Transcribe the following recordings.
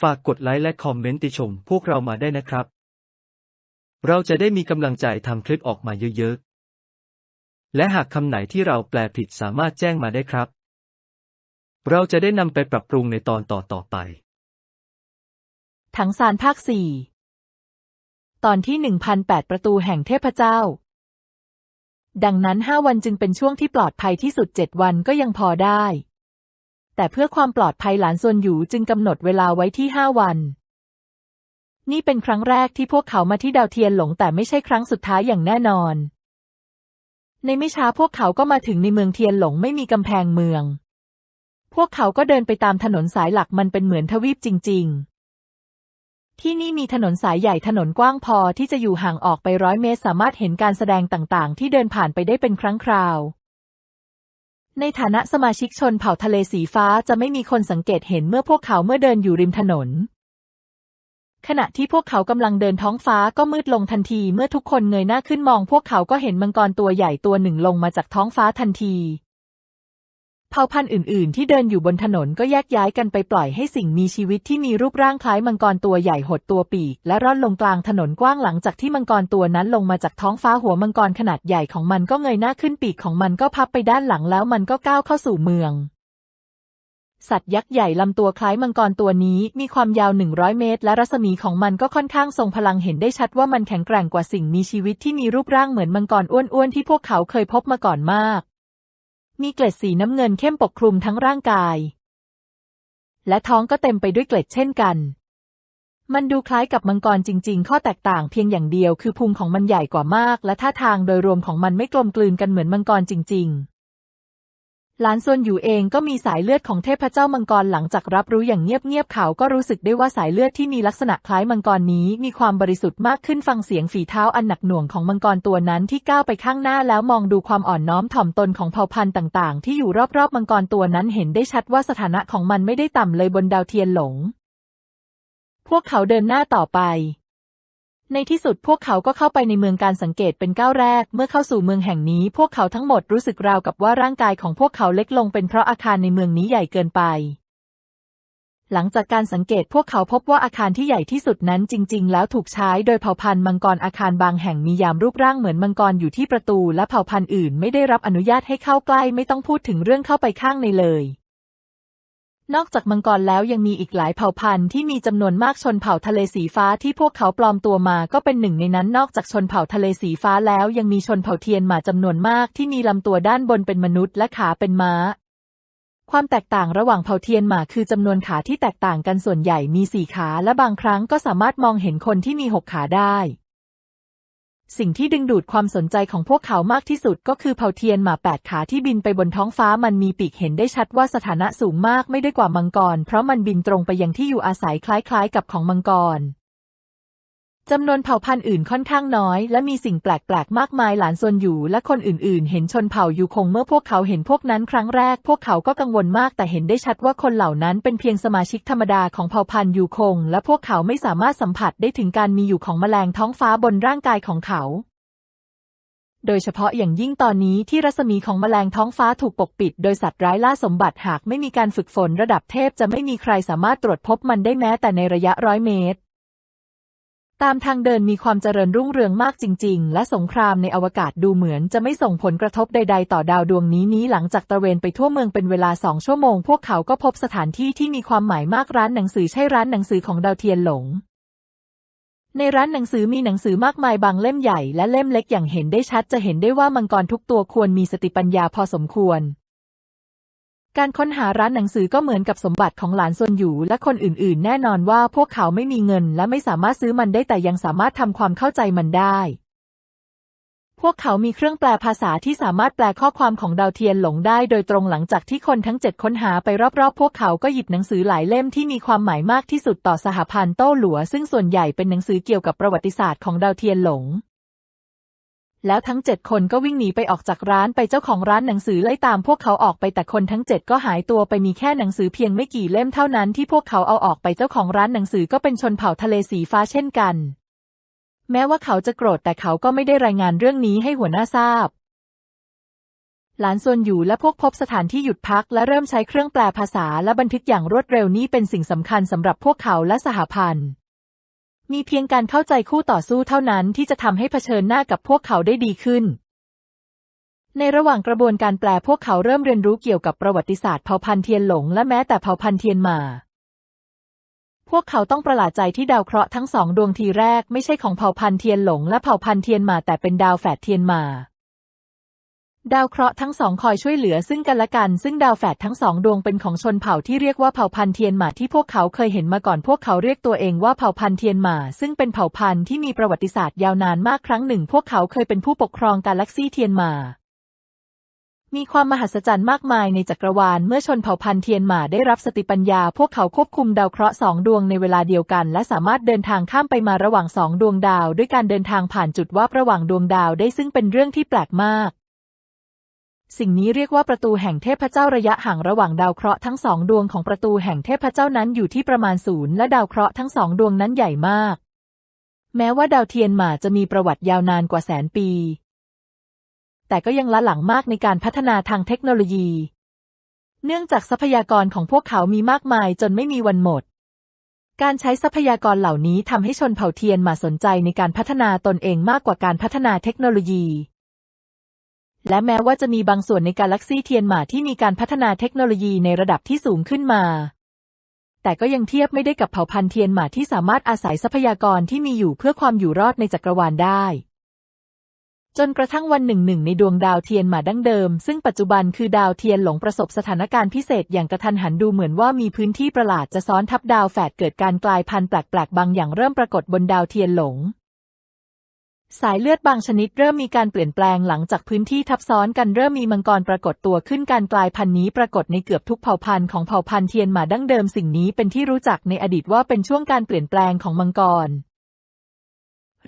ฝากกดไลค์และคอมเมนต์ติชมพวกเรามาได้นะครับ เราจะได้มีกำลังใจทำคลิปออกมาเยอะๆ และหากคำไหนที่เราแปลผิดสามารถแจ้งมาได้ครับ เราจะได้นำไปปรับปรุงในตอนต่อๆไป ถังซานภาคสี่ตอนที่หนึ่งพันแปดประตูแห่งเทพเจ้า ดังนั้นห้าวันจึงเป็นช่วงที่ปลอดภัยที่สุดเจ็ดวันก็ยังพอได้ แต่เพื่อความปลอดภัยหลานซวนหยูจึงกำหนดเวลาไว้ที่ห้าวัน นี่เป็นครั้งแรกที่พวกเขามาที่ดาวเทียนหลงแต่ไม่ใช่ครั้งสุดท้ายอย่างแน่นอน ในไม่ช้าพวกเขาก็มาถึงในเมืองเทียนหลงไม่มีกำแพงเมือง พวกเขาก็เดินไปตามถนนสายหลักมันเป็นเหมือนทวีปจริง ๆที่นี่มีถนนสายใหญ่ถนนกว้างพอที่จะอยู่ห่างออกไปร้อยเมตรสามารถเห็นการแสดงต่างๆ ที่เดินผ่านไปได้เป็นครั้งคราว ในฐานะสมาชิกชนเผ่าทะเลสีฟ้าจะไม่มีคนสังเกตเห็นเมื่อพวกเขาเมื่อเดินอยู่ริมถนน ขณะที่พวกเขากำลังเดินท้องฟ้าก็มืดลงทันทีเมื่อทุกคนเงยหน้าขึ้นมองพวกเขาก็เห็นมังกรตัวใหญ่ตัวหนึ่งลงมาจากท้องฟ้าทันที เผ่าพันธุ์อื่น ๆ ที่เดินอยู่บนถนนก็แยกย้ายกันไปปล่อยให้สิ่งมีชีวิตที่มีรูปร่างคล้ายมังกรตัวใหญ่หดตัวปีก และร่อนลงกลางถนนกว้างหลังจากที่มังกรตัวนั้นลงมาจากท้องฟ้าหัวมังกรขนาดใหญ่ของมันก็เงยหน้าขึ้นปีกของมันก็พับไปด้านหลังแล้วมันก็ก้าวเข้าสู่เมืองสัตว์ยักษ์ใหญ่ลำตัวคล้ายมังกรตัวนี้มีความยาว 100 เมตร และรัศมีของมันก็ค่อนข้างทรงพลังเห็นได้ชัดว่ามันแข็งแกร่งกว่าสิ่งมีชีวิตที่มีรูปร่างเหมือนมังกรอ้วนๆที่พวกเขาเคยพบมาก่อนมาก มีเกล็ดสีน้ำเงินเข้มปกคลุมทั้งร่างกาย และท้องก็เต็มไปด้วยเกล็ดเช่นกัน มันดูคล้ายกับมังกรจริง ๆ ข้อแตกต่างเพียงอย่างเดียวคือพุงของมันใหญ่กว่ามาก และท่าทางโดยรวมของมันไม่กลมกลืนกันเหมือนมังกรจริง ๆ หลานซวนอยู่เองก็มีสายเลือดของเทพเจ้ามังกรหลังจากรับรู้อย่างเงียบๆเขาก็รู้สึกได้ว่าสายเลือดที่มีลักษณะคล้ายมังกรนี้ มีความบริสุทธิ์มากขึ้นฟังเสียงฝีเท้าอันหนักหน่วงของมังกรตัวนั้นที่ก้าวไปข้างหน้าแล้วมองดูความอ่อนน้อมถ่อมตนของเผ่าพันธุ์ต่างๆ ที่อยู่รอบๆมังกรตัวนั้นเห็นได้ชัดว่าสถานะของมันไม่ได้ต่ำเลยบนดาวเทียนหลง พวกเขาเดินหน้าต่อไป ในที่สุดพวกเขาก็เข้าไปในเมืองการสังเกตเป็นก้าวแรก เมื่อเข้าสู่เมืองแห่งนี้ พวกเขาทั้งหมดรู้สึกราวกับว่าร่างกายของพวกเขาเล็กลงเป็นเพราะอาคารในเมืองนี้ใหญ่เกินไป หลังจากการสังเกตพวกเขาพบว่าอาคารที่ใหญ่ที่สุดนั้นจริง ๆ แล้วถูกใช้โดยเผ่าพันธุ์มังกรอาคารบางแห่งมียามรูปร่างเหมือนมังกรอยู่ที่ประตู และเผ่าพันธุ์อื่น ไม่ได้รับอนุญาตให้เข้าใกล้ ไม่ต้องพูดถึงเรื่องเข้าไปข้างในเลย นอกจากมังกรแล้วยังมีอีกหลายเผ่าพันธุ์ที่มีจำนวนมากชนเผ่าทะเลสีฟ้าที่พวกเขาปลอมตัวมาก็เป็นหนึ่งในนั้นนอกจากชนเผ่าทะเลสีฟ้าแล้วยังมีชนเผ่าเทียนหมาจำนวนมากที่มีลำตัวด้านบนเป็นมนุษย์และขาเป็นม้า ความแตกต่างระหว่างเผ่าเทียนหมาคือจำนวนขาที่แตกต่างกันส่วนใหญ่มีสี่ขาและบางครั้งก็สามารถมองเห็นคนที่มีหกขาได้ สิ่งที่ดึงดูดความสนใจของพวกเขามากที่สุดก็คือเผ่าเทียนหมาแปดขาที่บินไปบนท้องฟ้ามันมีปีกเห็นได้ชัดว่าสถานะสูงมากไม่ได้กว่ามังกร เพราะมันบินตรงไปยังที่อยู่อาศัยคล้ายๆ กับของมังกร จำนวนเผ่าพันธุ์อื่นค่อนข้างน้อย และมีสิ่งแปลกๆ มากมายหลานซวนอยู่ และคนอื่นๆ เห็นชนเผ่ายูคงเมื่อพวกเขาเห็นพวกนั้นครั้งแรก พวกเขาก็กังวลมากแต่เห็นได้ชัดว่าคนเหล่านั้นเป็นเพียงสมาชิกธรรมดาของเผ่าพันธุ์ยูคง และพวกเขาไม่สามารถสัมผัสได้ถึงการมีอยู่ของแมลงท้องฟ้าบนร่างกายของเขา โดยเฉพาะอย่างยิ่งตอนนี้ที่รัศมีของแมลงท้องฟ้าถูกปกปิด โดยสัตว์ร้ายล่าสมบัติหากไม่มีการฝึกฝนระดับเทพจะไม่มีใครสามารถตรวจพบมันได้แม้แต่ในระยะร้อยเมตร ตามทางเดินมีความเจริญรุ่งเรืองมากจริง ๆ และสงครามในอวกาศดูเหมือนจะไม่ส่งผลกระทบใด ๆ ต่อดาวดวงนี้นี้หลังจากตระเวนไปทั่วเมืองเป็นเวลาสองชั่วโมง พวกเขาก็พบสถานที่ที่มีความหมายมากร้านหนังสือใช่ร้านหนังสือของดาวเทียนหลง ในร้านหนังสือมีหนังสือมากมายบางเล่มใหญ่และเล่มเล็กอย่างเห็นได้ชัดจะเห็นได้ว่ามังกรทุกตัวควรมีสติปัญญาพอสมควร การค้นหาร้านหนังสือก็เหมือนกับสมบัติของหลานซนอยู่และคนอื่นๆ แน่นอนว่าพวกเขาไม่มีเงินและไม่สามารถซื้อมันได้แต่ยังสามารถทำความเข้าใจมันได้ พวกเขามีเครื่องแปลภาษาที่สามารถแปลข้อความของดาวเทียนหลงได้โดยตรงหลังจากที่คนทั้งเจ็ดค้นหาไปรอบๆ พวกเขาก็หยิบหนังสือหลายเล่มที่มีความหมายมากที่สุดต่อสหพันธ์โต้หลัว ซึ่งส่วนใหญ่เป็นหนังสือเกี่ยวกับประวัติศาสตร์ของดาวเทียนหลง แล้วทั้งเจ็ดคนก็วิ่งหนีไปออกจากร้านไปเจ้าของร้านหนังสือไล่ตามพวกเขาออกไปแต่คนทั้งเจ็ดก็หายตัวไปมีแค่หนังสือเพียงไม่กี่เล่มเท่านั้นที่พวกเขาเอาออกไปเจ้าของร้านหนังสือก็เป็นชนเผ่าทะเลสีฟ้าเช่นกัน แม้ว่าเขาจะโกรธแต่เขาก็ไม่ได้รายงานเรื่องนี้ให้หัวหน้าทราบ หลานซวนอยู่และพวกพบสถานที่หยุดพักและเริ่มใช้เครื่องแปลภาษาและบันทึกอย่างรวดเร็วนี่เป็นสิ่งสำคัญสำหรับพวกเขาและสหพันธ์ มีเพียงการเข้าใจคู่ต่อสู้เท่านั้นที่จะทำให้เผชิญหน้ากับพวกเขาได้ดีขึ้น ในระหว่างกระบวนการแปลพวกเขาเริ่มเรียนรู้เกี่ยวกับประวัติศาสตร์เผ่าพันธุ์เทียนหลงและแม้แต่เผ่าพันธุ์เทียนหมา พวกเขาต้องประหลาดใจที่ดาวเคราะห์ทั้งสองดวงทีแรกไม่ใช่ของเผ่าพันธุ์เทียนหลงและเผ่าพันธุ์เทียนหมาแต่เป็นดาวแฝดเทียนหมา ดาวเคราะห์ทั้งสองคอยช่วยเหลือซึ่งกันและกัน ซึ่งดาวแฝดทั้งสองดวงเป็นของชนเผ่าที่เรียกว่าเผ่าพันธุ์เทียนหมาที่พวกเขาเคยเห็นมาก่อนพวกเขาเรียกตัวเองว่าเผ่าพันธุ์เทียนหมา ซึ่งเป็นเผ่าพันธุ์ที่มีประวัติศาสตร์ยาวนานมากครั้งหนึ่ง พวกเขาเคยเป็นผู้ปกครองกาแล็กซี่เทียนหมามีความมหัศจรรย์มากมายในจักรวาลเมื่อชนเผ่าพันธุ์เทียนหมาได้รับสติปัญญา พวกเขาควบคุมดาวเคราะห์สองดวงในเวลาเดียวกัน และสามารถเดินทางข้ามไปมาระหว่างสองดวงดาว ด้วยการเดินทางผ่านจุดว่าระหว่างดวงดาวได้ซึ่งเป็นเรื่องที่แปลกมาก สิ่งนี้เรียกว่าประตูแห่งเทพเจ้าระยะห่างระหว่างดาวเคราะห์ทั้งสองดวงของประตูแห่งเทพเจ้านั้นอยู่ที่ประมาณศูนย์และดาวเคราะห์ทั้งสองดวงนั้นใหญ่มาก แม้ว่าดาวเทียนหมาจะมีประวัติยาวนานกว่าแสนปี แต่ก็ยังล้าหลังมากในการพัฒนาทางเทคโนโลยี เนื่องจากทรัพยากรของพวกเขามีมากมายจนไม่มีวันหมด การใช้ทรัพยากรเหล่านี้ทำให้ชนเผ่าเทียนหมาสนใจในการพัฒนาตนเองมากกว่าการพัฒนาเทคโนโลยี และแม้ว่าจะมีบางส่วนในกาแล็กซีเทียนหมาที่มีการพัฒนาเทคโนโลยีในระดับที่สูงขึ้นมา แต่ก็ยังเทียบไม่ได้กับเผ่าพันธุ์เทียนหมาที่สามารถอาศัยทรัพยากรที่มีอยู่เพื่อความอยู่รอดในจักรวาลได้ จนกระทั่งวันหนึ่งหนึ่งในดวงดาวเทียนหมาดั้งเดิม ซึ่งปัจจุบันคือดาวเทียนหลงประสบสถานการณ์พิเศษอย่างกระทันหันดูเหมือนว่ามีพื้นที่ประหลาดจะซ้อนทับดาวแฝดเกิดการกลายพันธุ์แปลกๆบางอย่างเริ่มปรากฏบนดาวเทียนหลง สายเลือดบางชนิดเริ่มมีการเปลี่ยนแปลงหลังจากพื้นที่ทับซ้อนกันเริ่มมีมังกรปรากฏตัวขึ้นการกลายพันธุ์นี้ปรากฏในเกือบทุกเผ่าพันธุ์ของเผ่าพันธุ์เทียนหมาดั้งเดิมสิ่งนี้เป็นที่รู้จักในอดีตว่าเป็นช่วงการเปลี่ยนแปลงของมังกร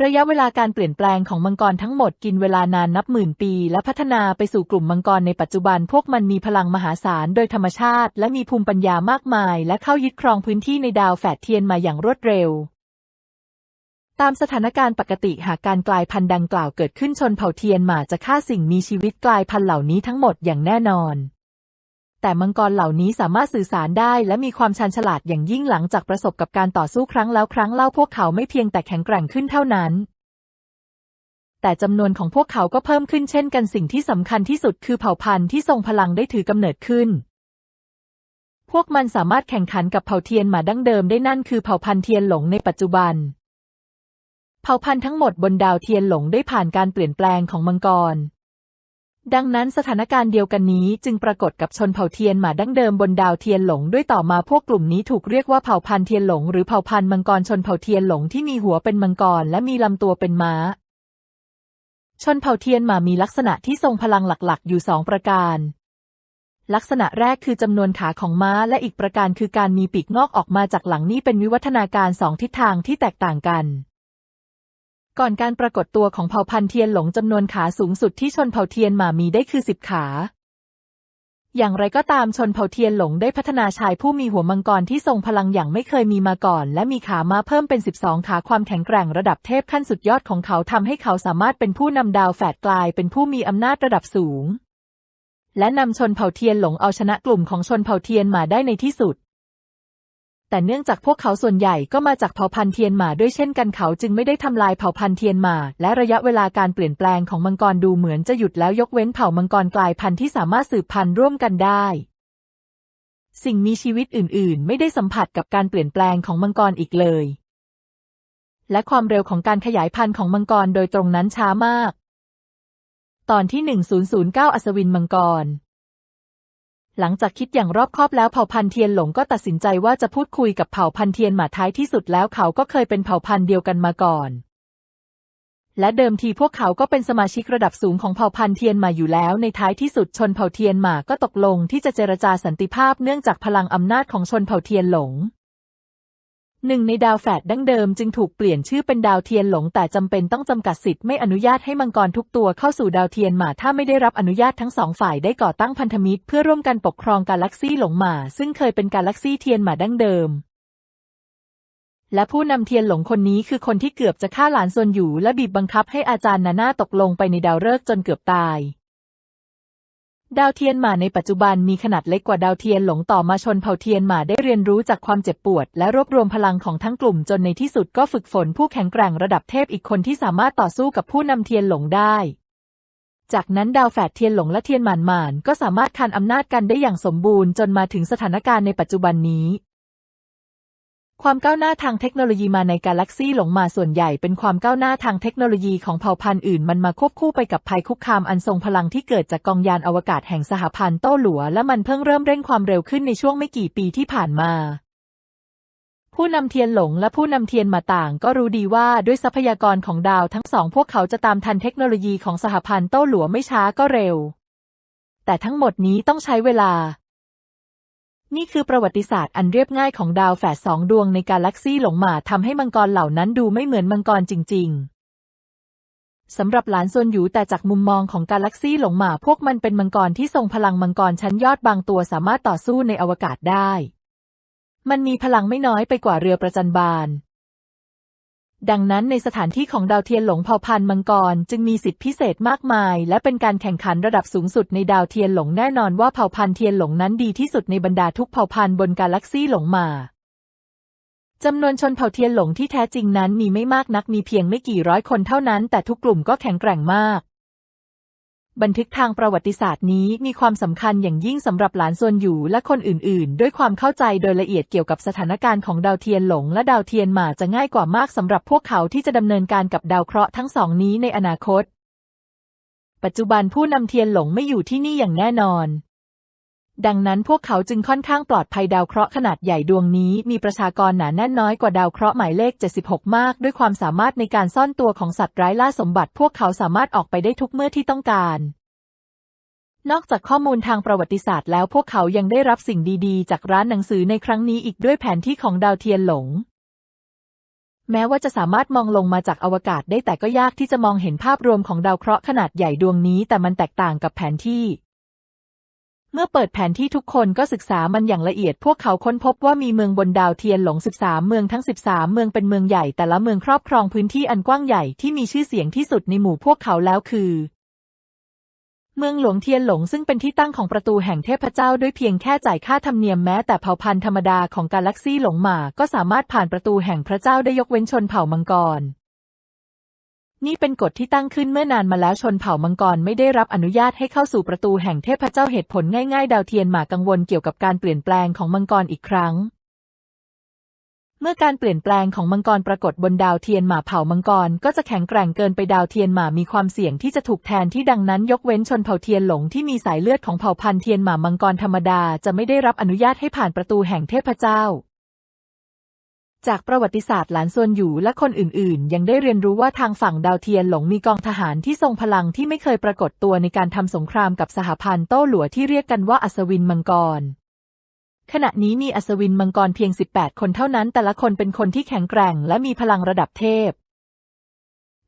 ระยะเวลาการเปลี่ยนแปลงของมังกรทั้งหมดกินเวลานานนับหมื่นปี และพัฒนาไปสู่กลุ่มมังกรในปัจจุบันพวกมันมีพลังมหาศาลโดยธรรมชาติ และมีภูมิปัญญามากมาย และเข้ายึดครองพื้นที่ในดาวแฝดเทียนมาอย่างรวดเร็ว ตามสถานการณ์ปกติหากการกลายพันธุ์ดังกล่าวเกิดขึ้นชนเผ่าเทียนหมาจะฆ่าสิ่งมีชีวิตกลายพันธุ์เหล่านี้ทั้งหมดอย่างแน่นอน แต่มังกรเหล่านี้สามารถสื่อสารได้และมีความชันฉลาดอย่างยิ่งหลังจากประสบกับการต่อสู้ครั้งแล้วครั้งเล่าพวกเขาไม่เพียงแต่แข็งแกร่งขึ้นเท่านั้น แต่จำนวนของพวกเขาก็เพิ่มขึ้นเช่นกันสิ่งที่สำคัญที่สุดคือเผ่าพันธุ์ที่ทรงพลังได้ถือกำเนิดขึ้นพวกมันสามารถแข่งขันกับเผ่าเทียนหมาดั้งเดิมได้นั่นคือเผ่าพันธุ์เทียนหลงในปัจจุบัน เผ่าพันธุ์ทั้งหมดบนดาวเทียนหลงได้ผ่านการเปลี่ยนแปลงของมังกร ดังนั้นสถานการณ์เดียวกันนี้จึงปรากฏกับชนเผ่าเทียนหมาดั้งเดิมบนดาวเทียนหลงด้วยต่อมาพวกกลุ่มนี้ถูกเรียกว่าเผ่าพันธุ์เทียนหลงหรือเผ่าพันธุ์มังกรชนเผ่าเทียนหลงที่มีหัวเป็นมังกรและมีลำตัวเป็นม้า ชนเผ่าเทียนหมามีลักษณะที่ทรงพลังหลักๆ อยู่สองประการ ลักษณะแรกคือจำนวนขาของม้าและอีกประการคือการมีปีกงอกออกมาจากหลังนี่เป็นวิวัฒนาการสองทิศทางที่แตกต่างกัน ก่อนการปรากฏตัวของเผ่าพันธุ์เทียนหลงจำนวนขาสูงสุดที่ชนเผ่าเทียนหมามีได้คือสิบขา อย่างไรก็ตามชนเผ่าเทียนหลงได้พัฒนาชายผู้มีหัวมังกรที่ทรงพลังอย่างไม่เคยมีมาก่อน และมีขามาเพิ่มเป็น 12 ขาความแข็งแกร่งระดับเทพขั้นสุดยอดของเขาทำให้เขาสามารถเป็นผู้นำดาวแฝดกลายเป็นผู้มีอำนาจระดับสูง และนำชนเผ่าเทียนหลงเอาชนะกลุ่มของชนเผ่าเทียนหมาได้ในที่สุด แต่เนื่องจากพวกเขาส่วนใหญ่ก็มาจากเผ่าพันธุ์เทียนหมาด้วยเช่นกันเขาจึงไม่ได้ทำลายเผ่าพันธุ์เทียนหมา และระยะเวลาการเปลี่ยนแปลงของมังกรดูเหมือนจะหยุดแล้วยกเว้นเผ่ามังกรกลายพันธุ์ที่สามารถสืบพันธุ์ร่วมกันได้ สิ่งมีชีวิตอื่น ๆ ไม่ได้สัมผัสกับการเปลี่ยนแปลงของมังกรอีกเลย และความเร็วของการขยายพันธุ์ของมังกรโดยตรงนั้นช้ามาก ตอนที่ 1009 อัศวินมังกร หลังจากคิดอย่างรอบคอบแล้วเผ่าพันธุ์เทียนหลงก็ตัดสินใจว่าจะพูดคุยกับเผ่าพันธุ์เทียนหมาท้ายที่สุดแล้วเขาก็เคยเป็นเผ่าพันธุ์เดียวกันมาก่อน และเดิมทีพวกเขาก็เป็นสมาชิกระดับสูงของเผ่าพันธุ์เทียนหมาอยู่แล้ว ในท้ายที่สุดชนเผ่าเทียนหมาก็ตกลงที่จะเจรจาสันติภาพเนื่องจากพลังอำนาจของชนเผ่าเทียนหลง หนึ่งในดาวแฝดดั้งเดิมจึงถูกเปลี่ยนชื่อเป็นดาวเทียนหลง แต่จำเป็นต้องจำกัดสิทธิ์ไม่อนุญาตให้มังกรทุกตัวเข้าสู่ดาวเทียนหมาถ้าไม่ได้รับอนุญาตทั้งสองฝ่ายได้ก่อตั้งพันธมิตร เพื่อร่วมกันปกครองกาแล็กซี่หลงหมาซึ่งเคยเป็นกาแล็กซี่เทียนหมาดั้งเดิม และผู้นำเทียนหลงคนนี้คือคนที่เกือบจะฆ่าหลานซวนอยู่ และบีบบังคับให้อาจารย์นาน่าตกลงไปในดาวฤกษ์จนเกือบตาย ดาวเทียนหมาในปัจจุบันมีขนาดเล็กกว่าดาวเทียนหลงต่อมาชนเผ่าเทียนหมาได้เรียนรู้จากความเจ็บปวด และรวบรวมพลังของทั้งกลุ่มจนในที่สุดก็ฝึกฝนผู้แข็งแกร่งระดับเทพอีกคนที่สามารถต่อสู้กับผู้นำเทียนหลงได้ จากนั้นดาวแฝดเทียนหลงและเทียนหมานหมานก็สามารถคันอำนาจกันได้อย่างสมบูรณ์จนมาถึงสถานการณ์ในปัจจุบันนี้ ความก้าวหน้าทางเทคโนโลยีมาในกาแล็กซี่หลงมาส่วนใหญ่เป็นความก้าวหน้าทางเทคโนโลยีของเผ่าพันธุ์อื่นมันมาควบคู่ไปกับภัยคุกคามอันทรงพลังที่เกิดจากกองยานอวกาศแห่งสหพันธ์โต้หลัว และมันเพิ่งเริ่มเร่งความเร็วขึ้นในช่วงไม่กี่ปีที่ผ่านมาผู้นำเทียนหลงและผู้นำเทียนมาต่างก็รู้ดีว่าด้วยทรัพยากรของดาวทั้งสองพวกเขาจะตามทันเทคโนโลยีของสหพันธ์โต้หลัวไม่ช้าก็เร็ว แต่ทั้งหมดนี้ต้องใช้เวลา นี่คือประวัติศาสตร์อันเรียบง่ายของดาวแฝดสองดวงในกาแล็กซี่หลงหมาทำให้มังกรเหล่านั้นดูไม่เหมือนมังกรจริง ๆสำหรับหลานซวนอยู่แต่จากมุมมองของกาแล็กซี่หลงหมาพวกมันเป็นมังกรที่ทรงพลังมังกรชั้นยอดบางตัวสามารถต่อสู้ในอวกาศได้ มันมีพลังไม่น้อยไปกว่าเรือประจันบาน ดังนั้นในสถานที่ของดาวเทียนหลงเผ่าพันธุ์มังกร จึงมีสิทธิพิเศษมากมาย และเป็นการแข่งขันระดับสูงสุดในดาวเทียนหลงแน่นอนว่าเผ่าพันธุ์เทียนหลงนั้นดีที่สุดในบรรดาทุกเผ่าพันธุ์บนกาแล็กซี่หลงมาจำนวนชนเผ่าเทียนหลงที่แท้จริงนั้นมีไม่มากนักมีเพียงไม่กี่ร้อยคนเท่านั้น แต่ทุกกลุ่มก็แข็งแกร่งมาก บันทึกทางประวัติศาสตร์นี้มีความสำคัญอย่างยิ่งสำหรับหลานซวนอยู่และคนอื่น ๆ ด้วยความเข้าใจโดยละเอียดเกี่ยวกับสถานการณ์ของดาวเทียนหลงและดาวเทียนหมาจะง่ายกว่ามากสำหรับพวกเขาที่จะดำเนินการกับดาวเคราะห์ทั้งสองนี้ในอนาคต ปัจจุบันผู้นำเทียนหลงไม่อยู่ที่นี่อย่างแน่นอน ดังนั้นพวกเขาจึงค่อนข้างปลอดภัยดาวเคราะห์ขนาดใหญ่ดวงนี้ มีประชากรหนาแน่นน้อยกว่าดาวเคราะห์หมายเลข 76 มาก ด้วยความสามารถในการซ่อนตัวของสัตว์ร้ายล่าสมบัติ พวกเขาสามารถออกไปได้ทุกเมื่อที่ต้องการ นอกจากข้อมูลทางประวัติศาสตร์แล้วพวกเขายังได้รับสิ่งดีๆ จากร้านหนังสือในครั้งนี้อีกด้วยแผนที่ของดาวเทียนหลง แม้ว่าจะสามารถมองลงมาจากอวกาศได้แต่ก็ยากที่จะมองเห็นภาพรวมของดาวเคราะห์ขนาดใหญ่ดวงนี้ แต่มันแตกต่างกับแผนที่ เมื่อเปิดแผนที่ทุกคนก็ศึกษามันอย่างละเอียด พวกเขาค้นพบว่ามีเมืองบนดาวเทียนหลง 13 เมืองทั้ง 13 เมืองเป็นเมืองใหญ่ แต่ละเมืองครอบครองพื้นที่อันกว้างใหญ่ที่มีชื่อเสียงที่สุดในหมู่พวกเขาแล้วคือ เมืองหลวงเทียนหลงซึ่งเป็นที่ตั้งของประตูแห่งเทพเจ้าด้วยเพียงแค่จ่ายค่าธรรมเนียมแม้แต่เผ่าพันธุ์ธรรมดาของกาแล็กซี่หลงหมาก็สามารถผ่านประตูแห่งพระเจ้าได้ยกเว้นชนเผ่ามังกร นี่เป็นกฎที่ตั้งขึ้นเมื่อนานมาแล้วชนเผ่ามังกรไม่ได้รับอนุญาตให้เข้าสู่ประตูแห่งเทพเจ้าเหตุผลง่ายๆ ดาวเทียนหมากังวลเกี่ยวกับการเปลี่ยนแปลงของมังกรอีกครั้ง เมื่อการเปลี่ยนแปลงของมังกรปรากฏบนดาวเทียนหมาเผ่ามังกรก็จะแข็งแกร่งเกินไปดาวเทียนหมามีความเสี่ยงที่จะถูกแทนที่ดังนั้น ยกเว้นชนเผ่าเทียนหลงที่มีสายเลือดของเผ่าพันธุ์เทียนหมามังกรธรรมดาจะไม่ได้รับอนุญาตให้ผ่านประตูแห่งเทพเจ้า จากประวัติศาสตร์หลานซวนอยู่และคนอื่นๆ ยังได้เรียนรู้ว่าทางฝั่งดาวเทียนหลงมีกองทหารที่ทรงพลังที่ไม่เคยปรากฏตัวในการทำสงครามกับสหพันธ์โต้หลัวที่เรียกกันว่าอัศวินมังกร ขณะนี้มีอัศวินมังกรเพียง 18 คนเท่านั้น แต่ละคนเป็นคนที่แข็งแกร่งและมีพลังระดับเทพ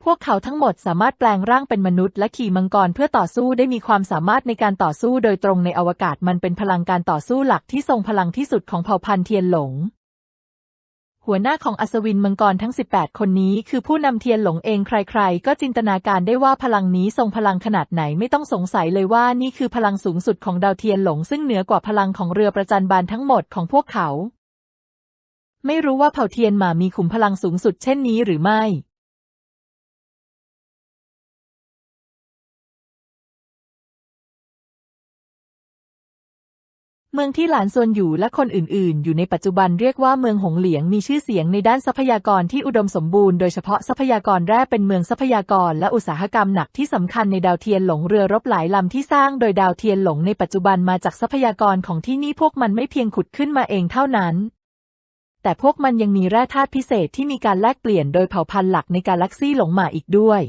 พวกเขาทั้งหมดสามารถแปลงร่างเป็นมนุษย์และขี่มังกรเพื่อต่อสู้ได้มีความสามารถในการต่อสู้โดยตรงในอวกาศมันเป็นพลังการต่อสู้หลักที่ทรงพลังที่สุดของเผ่าพันธุ์เทียนหลง หัวหน้าของอัศวินมังกรทั้ง 18 คนนี้คือผู้นำเทียนหลงเองใครๆ ก็จินตนาการได้ว่าพลังนี้ทรงพลังขนาดไหนไม่ต้องสงสัยเลยว่านี่คือพลังสูงสุดของดาวเทียนหลงซึ่งเหนือกว่าพลังของเรือประจันบานทั้งหมดของพวกเขา ไม่รู้ว่าเผ่าเทียนหมามีขุมพลังสูงสุดเช่นนี้หรือไม่ เมืองที่หลานซวนอยู่และคนอื่น ๆ อยู่ในปัจจุบันเรียกว่าเมืองหงเหลียงมีชื่อเสียงในด้านทรัพยากรที่อุดมสมบูรณ์โดยเฉพาะทรัพยากรแร่เป็นเมืองทรัพยากรและอุตสาหกรรมหนักที่สำคัญในดาวเทียนหลงเรือรบหลายลำที่สร้างโดยดาวเทียนหลงในปัจจุบันมาจากทรัพยากรของที่นี่พวกมันไม่เพียงขุดขึ้นมาเองเท่านั้น แต่พวกมันยังมีแร่ธาตุพิเศษที่มีการแลกเปลี่ยนโดยเผ่าพันธุ์หลักในกาแล็กซี่หลงหมาอีกด้วย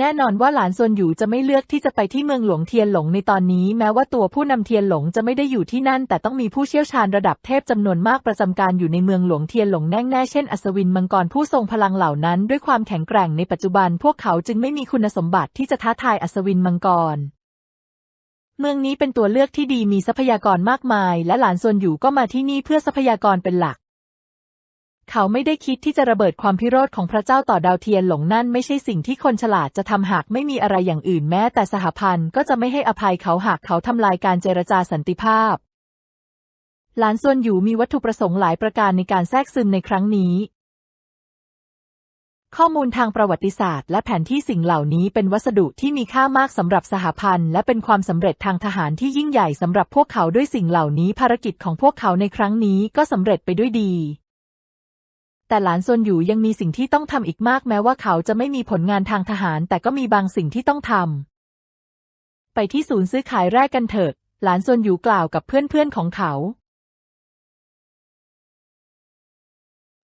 แน่นอนว่าหลานซวนอยู่จะไม่เลือกที่จะไปที่เมืองหลวงเทียนหลงในตอนนี้แม้ว่าตัวผู้นำเทียนหลงจะไม่ได้อยู่ที่นั่น แต่ต้องมีผู้เชี่ยวชาญระดับเทพจำนวนมากประจำการอยู่ในเมืองหลวงเทียนหลงแน่ๆเช่นอัศวินมังกรผู้ทรงพลังเหล่านั้น ด้วยความแข็งแกร่งในปัจจุบัน พวกเขาจึงไม่มีคุณสมบัติที่จะท้าทายอัศวินมังกรเมืองนี้เป็นตัวเลือกที่ดีมีทรัพยากรมากมาย และหลานซวนอยู่ก็มาที่นี่เพื่อทรัพยากรเป็นหลัก เขาไม่ได้คิดที่จะระเบิดความพิโรธของพระเจ้าต่อดาวเทียนหลงนั่นไม่ใช่สิ่งที่คนฉลาดจะทำหากไม่มีอะไรอย่างอื่นแม้แต่สหพันธ์ก็จะไม่ให้อภัยเขาหากเขาทำลายการเจรจาสันติภาพ หลานส่วนอยู่มีวัตถุประสงค์หลายประการในการแทรกซึมในครั้งนี้ ข้อมูลทางประวัติศาสตร์ และแผนที่สิ่งเหล่านี้เป็นวัสดุที่มีค่ามากสำหรับสหพันธ์และเป็นความสำเร็จทางทหารที่ยิ่งใหญ่สำหรับพวกเขาด้วยสิ่งเหล่านี้ภารกิจของพวกเขาในครั้งนี้ก็สำเร็จไปด้วยดี แต่หลานซวนอยู่ยังมีสิ่งที่ต้องทำอีกมากแม้ว่าเขาจะไม่มีผลงานทางทหาร แต่ก็มีบางสิ่งที่ต้องทำไปที่ศูนย์ซื้อขายแรกกันเถอะ หลานซวนอยู่กล่าวกับเพื่อนๆของเขา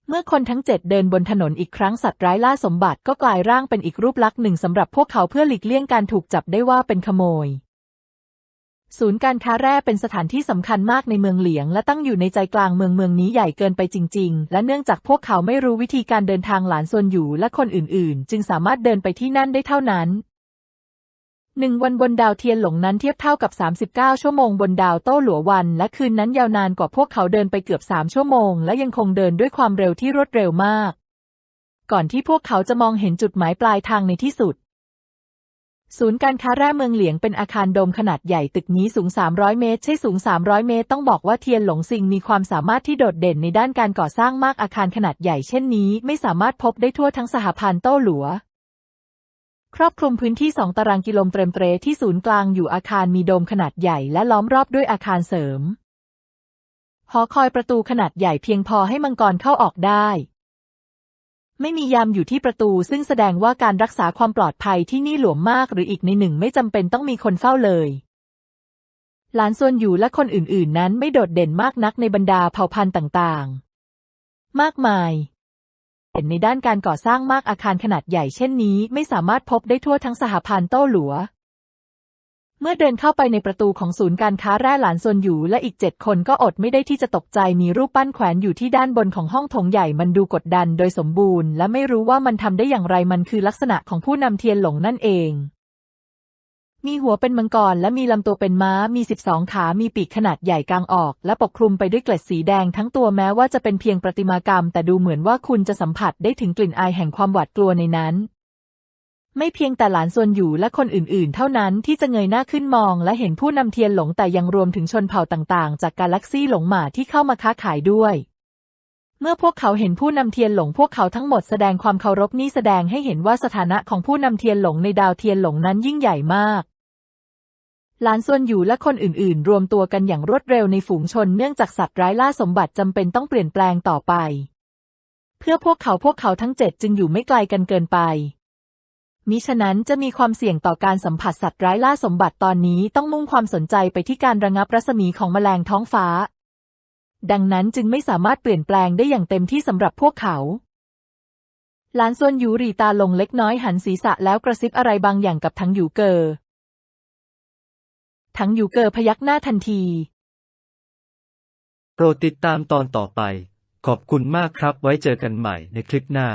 เมื่อคนทั้งเจ็ดเดินบนถนนอีกครั้งสัตว์ร้ายล่าสมบัติก็กลายร่างเป็นอีกรูปลักษณ์หนึ่งสำหรับพวกเขาเพื่อหลีกเลี่ยงการถูกจับได้ว่าเป็นขโมย ศูนย์การค้าแร่เป็นสถานที่สำคัญมากในเมืองเหลียง และตั้งอยู่ในใจกลางเมืองเมืองนี้ใหญ่เกินไปจริง ๆ และเนื่องจากพวกเขาไม่รู้วิธีการเดินทางหลานซวนอยู่และคนอื่น ๆ จึงสามารถเดินไปที่นั่นได้เท่านั้นหนึ่งวันบนดาวเทียนหลงนั้นเทียบเท่ากับ 39 ชั่วโมงบนดาวโต้หลัววัน และคืนนั้นยาวนานกว่าพวกเขาเดินไปเกือบ 3 ชั่วโมง และยังคงเดินด้วยความเร็วที่รวดเร็วมาก ก่อนที่พวกเขาจะมองเห็นจุดหมายปลายทางในที่สุด ศูนย์การค้าแร่เมืองเหลียงเป็นอาคารโดมขนาดใหญ่ตึกนี้สูง 300 เมตร ใช่สูง 300 เมตร ต้องบอกว่าเทียนหลงซิงมีความสามารถที่โดดเด่นในด้านการก่อสร้างมากอาคารขนาดใหญ่เช่นนี้ไม่สามารถพบได้ทั่วทั้งสหพันธ์โต้หลัว ครอบคลุมพื้นที่ 2 ตารางกิโลเมตรที่ศูนย์กลางอยู่อาคารมีโดมขนาดใหญ่และล้อมรอบด้วยอาคารเสริมหอคอยประตูขนาดใหญ่เพียงพอให้มังกรเข้าออกได้ ไม่มียามอยู่ที่ประตู ซึ่งแสดงว่าการรักษาความปลอดภัยที่นี่หลวมมาก หรืออีกในหนึ่งไม่จำเป็นต้องมีคนเฝ้าเลย หลานส่วนอยู่และคนอื่นๆ นั้นไม่โดดเด่นมากนักในบรรดาเผ่าพันธุ์ต่างๆ มากมายเห็นในด้านการก่อสร้างมากอาคารขนาดใหญ่เช่นนี้ ไม่สามารถพบได้ทั่วทั้งสหพันธ์โต้หลัว เมื่อเดินเข้าไปในประตูของศูนย์การค้าแร่หลานซนอยู่และอีกเจ็ดคนก็อดไม่ได้ที่จะตกใจมีรูปปั้นแขวนอยู่ที่ด้านบนของห้องโถงใหญ่มันดูกดดันโดยสมบูรณ์ และไม่รู้ว่ามันทำได้อย่างไรมันคือลักษณะของผู้นำเทียนหลงนั่นเอง มีหัวเป็นมังกรและมีลำตัวเป็นม้า มีสิบสองขา มีปีกขนาดใหญ่กลางออก และปกคลุมไปด้วยเกล็ดสีแดงทั้งตัวแม้ว่าจะเป็นเพียงประติมากรรม แต่ดูเหมือนว่าคุณจะสัมผัสได้ถึงกลิ่นอายแห่งความหวาดกลัวในนั้น ไม่เพียงแต่หลานซวนอยู่และคนอื่นๆ เท่านั้นที่จะเงยหน้าขึ้นมองและเห็นผู้นำเทียนหลงแต่ยังรวมถึงชนเผ่าต่างๆ จากกาแล็กซี่หลงหมาที่เข้ามาค้าขายด้วย เมื่อพวกเขาเห็นผู้นำเทียนหลงพวกเขาทั้งหมดแสดงความเคารพนี่แสดงให้เห็นว่าสถานะของผู้นำเทียนหลงในดาวเทียนหลงนั้นยิ่งใหญ่มากหลานซวนอยู่และคนอื่นๆ รวมตัวกันอย่างรวดเร็วในฝูงชนเนื่องจากสัตว์ร้ายล่าสมบัติจำเป็นต้องเปลี่ยนแปลงต่อไป เพื่อพวกเขาพวกเขาทั้งเจ็ดจึงอยู่ไม่ไกลกันเกินไป มิฉะนั้นจะมีความเสี่ยงต่อการสัมผัสสัตว์ร้ายล่าสมบัติตอนนี้ต้องมุ่งความสนใจไปที่การระงับรัศมีของแมลงท้องฟ้า ดังนั้นจึงไม่สามารถเปลี่ยนแปลงได้อย่างเต็มที่สำหรับพวกเขาหลานซวนยูรีตาลงเล็กน้อยหันศีรษะแล้วกระซิบอะไรบางอย่างกับทั้งยูเกอทั้งยูเกอพยักหน้าทันที โปรดติดตามตอนต่อไป ขอบคุณมากครับไว้เจอกันใหม่ในคลิปหน้า